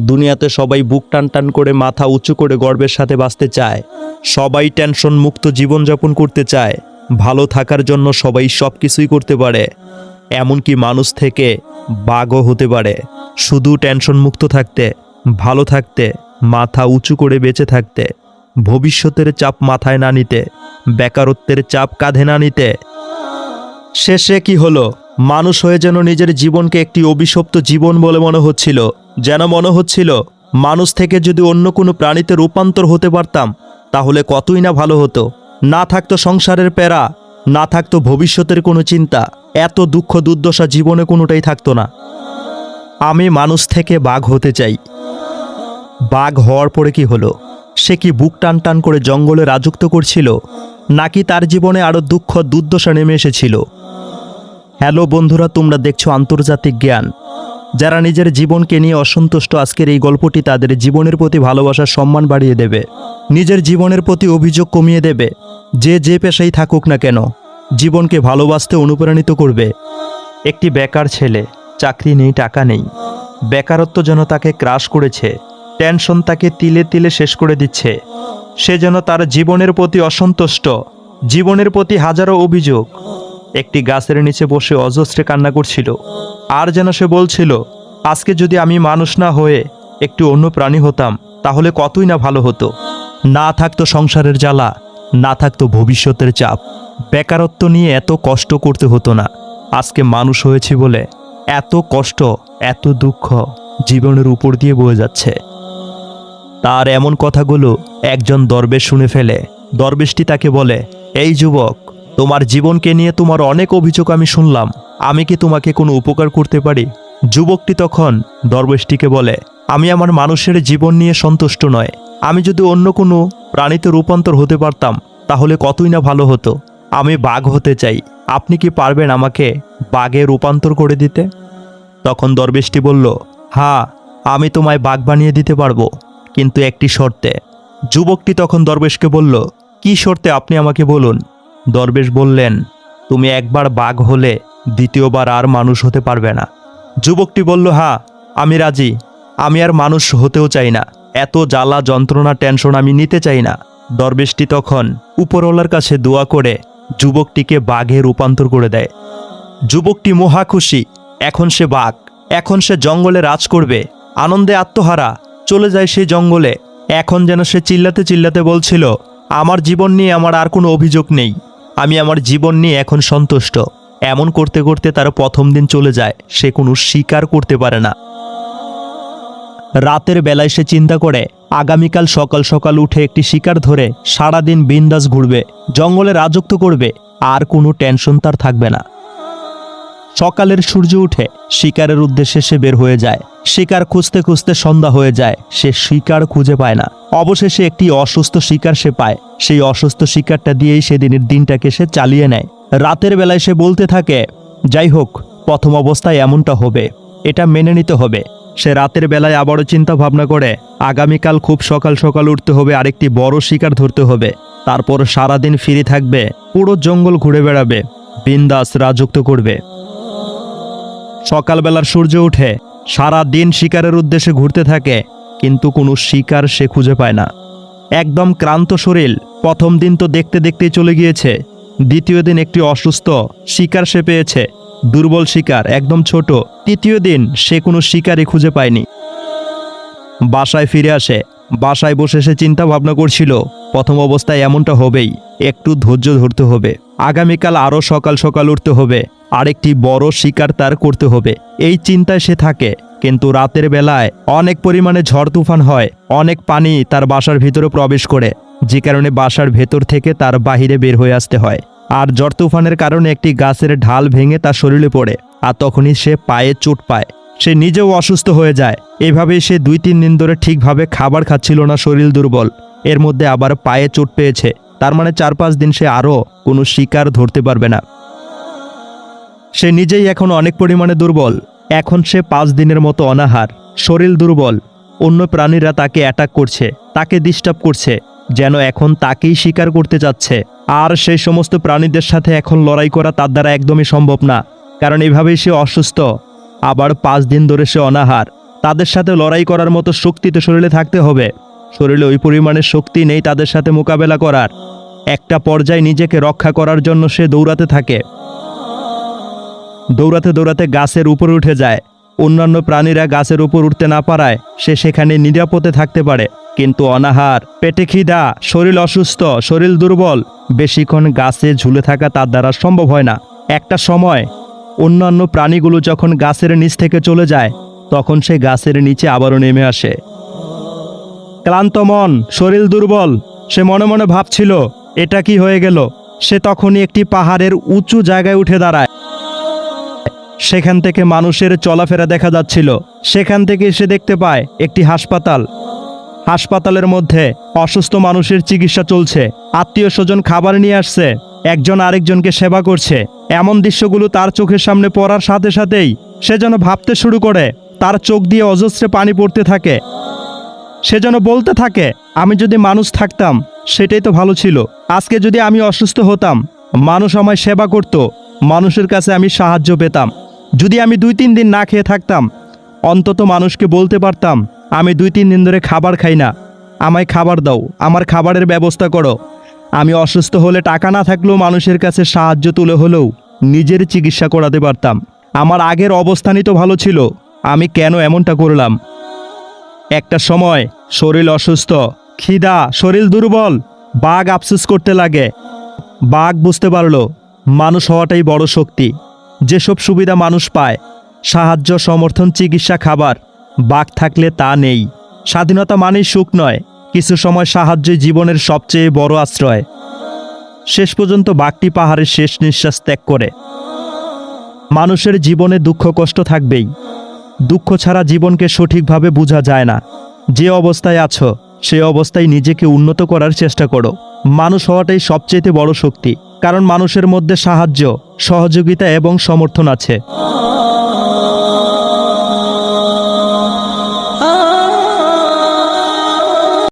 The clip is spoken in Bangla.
দুনিয়াতে সবাই বুক টান টান করে মাথা উঁচু করে গর্বের সাথে বাঁচতে চায়। সবাই টেনশন মুক্ত জীবনযাপন করতে চায়। ভালো থাকার জন্য সবাই সব কিছুই করতে পারে। এমনকি মানুষ থেকে বাঘও হতে পারে। শুধু টেনশন মুক্ত থাকতে, ভালো থাকতে, মাথা উঁচু করে বেঁচে থাকতে, ভবিষ্যতের চাপ মাথায় না নিতে, বেকারত্বের চাপ কাঁধে না নিতে। শেষে কি হলো? মানুষ হয়ে যেন নিজের জীবনকে একটি অভিশপ্ত জীবন বলে মনে হচ্ছিল, যেন মনে হচ্ছিল, মানুষ থেকে যদি অন্য কোনো প্রাণীতে রূপান্তর হতে পারতাম, তাহলে কতই না ভালো হতো। না থাকতো সংসারের প্যারা, না থাকতো ভবিষ্যতের কোনো চিন্তা, এত দুঃখ দুর্দশা জীবনে কোনোটাই থাকতো না। আমি মানুষ থেকে বাঘ হতে চাই। বাঘ হওয়ার পরে কি হলো? সে কি বুক টান টান করে জঙ্গলে রাজত্ব করছিল, নাকি তার জীবনে আরও দুঃখ দুর্দশা নেমে এসেছিল? হ্যালো বন্ধুরা, তোমরা দেখছ আন্তর্জাতিক জ্ঞান। যারা নিজের জীবনকে নিয়ে অসন্তুষ্ট, আজকের এই গল্পটি তাদের জীবনের প্রতি ভালোবাসার সম্মান বাড়িয়ে দেবে। নিজের জীবনের প্রতি অভিযোগ কমিয়ে দেবে। যে যে পেশাই থাকুক না কেন, জীবনকে ভালোবাসতে অনুপ্রাণিত করবে। একটি বেকার ছেলে, চাকরি নেই, টাকা নেই। বেকারত্ব যেন তাকে ক্রাশ করেছে, টেনশন তাকে তিলে তিলে শেষ করে দিচ্ছে। সে যেন তার জীবনের প্রতি অসন্তুষ্ট, জীবনের প্রতি হাজারো অভিযোগ একটি গাছের নিচে বসে অজস্রে কান্না করছিল। আর যেন সে বলছিল, আজকে যদি আমি মানুষ না হয়ে একটু অন্য প্রাণী হতাম, তাহলে কতই না ভালো হতো। না থাকতো সংসারের জ্বালা, না থাকতো ভবিষ্যতের চাপ। বেকারত্ব নিয়ে এত কষ্ট করতে হতো না। আজকে মানুষ হয়েছি বলে এত কষ্ট, এত দুঃখ জীবনের উপর দিয়ে বয়ে যাচ্ছে। তার এমন কথাগুলো একজন দরবেশ শুনে ফেলে। দরবেশটি তাকে বলে, এই যুবক তোমার জীবনকে নিয়ে তোমার অনেক অভিযোগ আমি শুনলাম। আমি কি তোমাকে কোনো উপকার করতে পারি? যুবকটি তখন দরবেশটিকে বলে, আমি আমার মানুষের জীবন নিয়ে সন্তুষ্ট নয়। আমি যদি অন্য কোনো প্রাণীতে রূপান্তর হতে পারতাম, তাহলে কতই না ভালো হতো। আমি বাঘ হতে চাই। আপনি কি পারবেন আমাকে বাঘে রূপান্তর করে দিতে? তখন দরবেশটি বলল হ্যাঁ আমি তোমায় বাঘ বানিয়ে দিতে পারব, কিন্তু একটি শর্তে। যুবকটি তখন দরবেশকে বলল, কি শর্তে আপনি আমাকে বলুন? দরবেশ বললেন, তুমি একবার বাঘ হলে দ্বিতীয়বার আর মানুষ হতে পারবে না। যুবকটি বলল হ্যাঁ আমি রাজি। আমি আর মানুষ হতেও চাই না। এত জ্বালা যন্ত্রণা, টেনশন আমি নিতে চাই না। দরবেশটি তখন উপরওয়ালার কাছে দোয়া করে যুবকটিকে বাঘে রূপান্তর করে দেয়। যুবকটি মহা খুশি, এখন সে বাঘ, এখন সে জঙ্গলে রাজ করবে, আনন্দে আত্মহারা, চলে যায় সেই জঙ্গলে। এখন যেন সে চিল্লাতে চিল্লাতে বলছিল, আমার জীবন নিয়ে আমার আর কোনো অভিযোগ নেই। আমি আমার জীবন নিয়ে এখন সন্তুষ্ট। এমন করতে করতে তার প্রথম দিন চলে যায়, সে কোনো স্বীকার করতে পারে না। রাতের বেলায় সে চিন্তা করে, আগামীকাল সকাল সকাল উঠে একটি শিকার ধরে সারাদিন বিন্দাস ঘুরবে, জঙ্গলে রাজত্ব করবে, আর কোনো টেনশন তার থাকবে না। সকালের সূর্য উঠে শিকারের উদ্দেশ্যে সে বের হয়ে যায়। শিকার খুঁজতে খুঁজতে সন্ধ্যা হয়ে যায়। সে শিকার খুঁজে পায় না। অবশেষে একটি অসুস্থ শিকার সে পায়। সেই অসুস্থ শিকারটা দিয়েই সেদিনের দিনটাকে সে চালিয়ে নেয়। রাতের বেলায় সে বলতে থাকে, যাই হোক, প্রথম অবস্থায় এমনটা হবে। এটা মেনে নিতে হবে। সে রাতের বেলায় আবারও চিন্তা ভাবনা করে, আগামীকাল খুব সকাল সকাল উঠতে হবে, আরেকটি বড় শিকার ধরতে হবে। তারপর সারাদিন ফিরে থাকবে, পুরো জঙ্গল ঘুরে বেড়াবে, বিন্দাস রাজত্ব করবে। সকালবেলার সূর্য উঠে, সারা দিন শিকারের উদ্দেশ্যে ঘুরতে থাকে, কিন্তু কোনো শিকার সে খুঁজে পায় না। একদম ক্লান্ত শরীর, প্রথম দিন তো দেখতে দেখতেই চলে গিয়েছে। দ্বিতীয় দিন একটি অসুস্থ শিকার সে পেয়েছে। দুর্বল শিকার, একদম ছোট। তৃতীয় দিন সে কোনো শিকারই খুঁজে পায়নি। বাসায় ফিরে আসে। বাসায় বসে সে চিন্তা ভাবনা করছিল, প্রথম অবস্থায় এমনটা হবেই, একটু ধৈর্য ধরতে হবে। আগামীকাল আরও সকাল সকাল উঠতে হবে। আরেকটি বড় শিকার তার করতে হবে। এই চিন্তায় সে থাকে, কিন্তু রাতের বেলায় অনেক পরিমাণে ঝড় তুফান হয়, অনেক পানি তার বাসার ভিতরে প্রবেশ করে, যে কারণে বাসার ভেতর থেকে তার বাহিরে বের হয়ে আসতে হয়। আর ঝড় তুফানের কারণে একটি গাছের ঢাল ভেঙে তার শরীরে পড়ে, আর তখনই সে পায়ে চোট পায়। সে নিজেও অসুস্থ হয়ে যায়। এভাবেই সে দুই তিন দিন ধরে ঠিকভাবে খাবার খাচ্ছিল না, শরীর দুর্বল। এর মধ্যে আবার পায়ে চোট পেয়েছে। তার মানে চার পাঁচ দিন সে আরও কোনো শিকার ধরতে পারবে না। সে নিজেই এখন অনেক পরিমাণে দুর্বল। এখন সে পাঁচ দিনের মতো অনাহার, শরীর দুর্বল। অন্য প্রাণীরা তাকে অ্যাটাক করছে, তাকে ডিস্টার্ব করছে, যেন এখন তাকেই শিকার করতে যাচ্ছে। আর সেই সমস্ত প্রাণীদের সাথে এখন লড়াই করা তার দ্বারা একদমই সম্ভব না, কারণ এভাবেই সে অসুস্থ। আবার পাঁচ দিন ধরে সে অনাহার, তাদের সাথে লড়াই করার মতো শক্তি তো শরীরে থাকতে হবে। শরীরে ওই পরিমাণের শক্তি নেই তাদের সাথে মোকাবেলা করার। একটা পর্যায়ে নিজেকে রক্ষা করার জন্য সে দৌড়াতে থাকে। দৌড়াতে দৌড়াতে গাছের উপরে উঠে যায়। অন্যান্য প্রাণীরা গাছের উপর উঠতে না পারায় সে সেখানে নিরাপদে থাকতে পারে। কিন্তু অনাহার, পেটে খিদা, শরীর অসুস্থ, শরীর দুর্বল, বেশিক্ষণ গাছে ঝুলে থাকা তার দ্বারা সম্ভব হয় না। একটা সময়, অন্যান্য প্রাণীগুলো যখন গাছের নিচ থেকে চলে যায়, তখন সে গাছের নিচে আবারও নেমে আসে। ক্লান্ত মন, শরীর দুর্বল, সে মনে মনে ভাবছিল, এটা কি হয়ে গেল? সে তখনই একটি পাহাড়ের উঁচু জায়গায় উঠে দাঁড়ায়। সেখান থেকে মানুষের চলাফেরা দেখা যাচ্ছিল। সেখান থেকে সে দেখতে পায় একটি হাসপাতাল। হাসপাতালের মধ্যে অসুস্থ মানুষের চিকিৎসা চলছে। আত্মীয় স্বজন খাবার নিয়ে আসছে। একজন আরেকজনকে সেবা করছে। এমন দৃশ্যগুলো তার চোখের সামনে পড়ার সাথে সাথেই সে যেন ভাবতে শুরু করে। তার চোখ দিয়ে অজস্রে পানি পড়তে থাকে। সে যেন বলতে থাকে, আমি যদি মানুষ থাকতাম, সেটাই তো ভালো ছিল। আজকে যদি আমি অসুস্থ হতাম, মানুষ আমায় সেবা করত। মানুষের কাছে আমি সাহায্য পেতাম। যদি আমি দুই তিন দিন না খেয়ে থাকতাম, অন্তত মানুষকে বলতে পারতাম, আমি দুই তিন দিন ধরে খাবার খাই না। আমায় খাবার দাও, আমার খাবারের ব্যবস্থা করো। আমি অসুস্থ হলে টাকা না থাকলেও মানুষের কাছে সাহায্য তুলে হলেও নিজের চিকিৎসা করাতে পারতাম। আমার আগের অবস্থানই তো ভালো ছিল, আমি কেন এমনটা করলাম? একটা সময় শরীর অসুস্থ, খিদা, শরীর দুর্বল, বাঘ আফসোস করতে লাগে। বাঘ বুঝতে পারল, মানুষ হওয়াটাই বড় শক্তি। যেসব সুবিধা মানুষ পায়, সাহায্য, সমর্থন, চিকিৎসা, খাবার বাঘ থাকলে তা নেই। স্বাধীনতা মানেই সুখ নয়, কিছু সময় সাহায্যই জীবনের সবচেয়ে বড় আশ্রয়। শেষ পর্যন্ত বাঘটি পাহাড়ের শেষ নিঃশ্বাস ত্যাগ করে। মানুষের জীবনে দুঃখ কষ্ট থাকবেই। দুঃখ ছাড়া জীবনকে সঠিকভাবে বোঝা যায় না। যে অবস্থায় আছো, সে অবস্থায় নিজেকে উন্নত করার চেষ্টা করো। মানুষ হওয়াটাই সবচেয়ে বড় শক্তি, কারণ মানুষের মধ্যে সাহায্য সহযোগিতা এবং সমর্থন আছে।